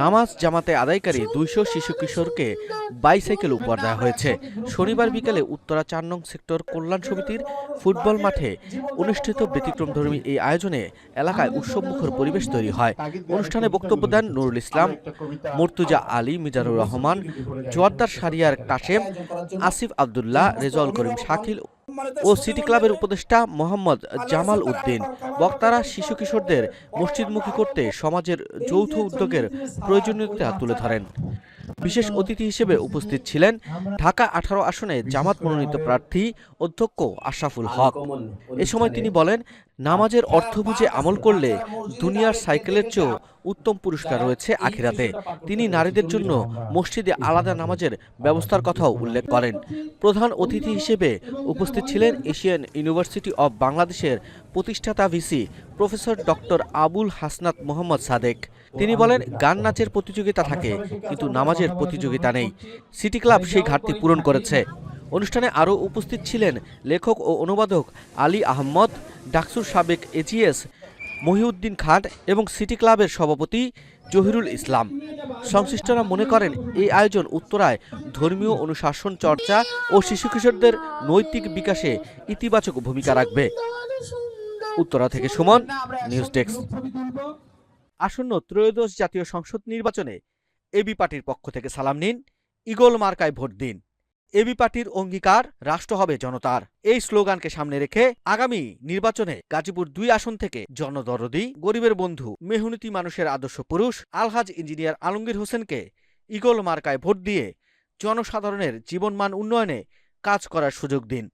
নামাজ জামাতে আদায়কারী দুইশো শিশু কিশোরকে বাইসাইকেল উপহার দেওয়া হয়েছে। শনিবার বিকেলে উত্তরা চার নং সেক্টর কল্যাণ সমিতির ফুটবল মাঠে অনুষ্ঠিত ব্যতিক্রমধর্মী এই আয়োজনে এলাকায় উৎসবমুখর পরিবেশ তৈরি হয়। অনুষ্ঠানে বক্তব্য দেন নুরুল ইসলাম, মর্তুজা আলী, মিজানুর রহমান জোয়ারদার সারিয়ার কাশেম, আসিফ আবদুল্লাহ, রেজাউল করিম শাকিল ও সিটি ক্লাবের উপদেষ্টা মোহাম্মদ জামাল উদ্দিন। বক্তারা শিশু কিশোরদের মসজিদমুখী করতে সমাজের যৌথ উদ্যোগের প্রয়োজনীয়তা তুলে ধরেন। বিশেষ অতিথি হিসেবে উপস্থিত ছিলেন ঢাকা আঠারো আসনে জামাত মনোনীত প্রার্থী অধ্যক্ষ আশরাফুল হক। এ সময় তিনি বলেন, নামাজের অর্থ বুঝে আমল করলে দুনিয়ার সাইকেলের চেয়েও উত্তম পুরস্কার রয়েছে আখিরাতে। তিনি নারীদের জন্য মসজিদে আলাদা নামাজের ব্যবস্থার কথাও উল্লেখ করেন। প্রধান অতিথি হিসেবে উপস্থিত ছিলেন এশিয়ান ইউনিভার্সিটি অব বাংলাদেশের প্রতিষ্ঠাতা VC professor doctor Abul Hasnat Mohammad Sadek. তিনি বলেন, গান নাচের প্রতিযোগিতা থাকে, কিন্তু নামাজের প্রতিযোগিতা নেই। সিটি ক্লাব সেই ঘাটতি পূরণ করেছে। অনুষ্ঠানে আরও উপস্থিত ছিলেন লেখক ও অনুবাদক আলী আহমদ, ডাকসুর সাবেক এজিএস মহিউদ্দিন খান এবং সিটি ক্লাবের সভাপতি জহিরুল ইসলাম। সংশ্লিষ্টরা মনে করেন, এই আয়োজন উত্তরায় ধর্মীয় অনুশাসন চর্চা ও শিশু কিশোরদের নৈতিক বিকাশে ইতিবাচক ভূমিকা রাখবে। উত্তরা থেকে সুমন, নিউজ ডেস্ক। আসন্ন ত্রয়োদশ জাতীয় সংসদ নির্বাচনে এবি পার্টির পক্ষ থেকে সালাম নিন। ইগল মার্কায় ভোট দিন। এবি পার্টির অঙ্গীকার রাষ্ট্র হবে জনতার। এই স্লোগানকে সামনে রেখে আগামী নির্বাচনে গাজীপুর দুই আসন থেকে জনদরদি, গরিবের বন্ধু, মেহনতি মানুষের আদর্শ পুরুষ, আলহাজ ইঞ্জিনিয়ার আলমগীর হোসেনকে ইগল মার্কায় ভোট দিয়ে জনসাধারণের জীবনমান উন্নয়নে কাজ করার সুযোগ দিন।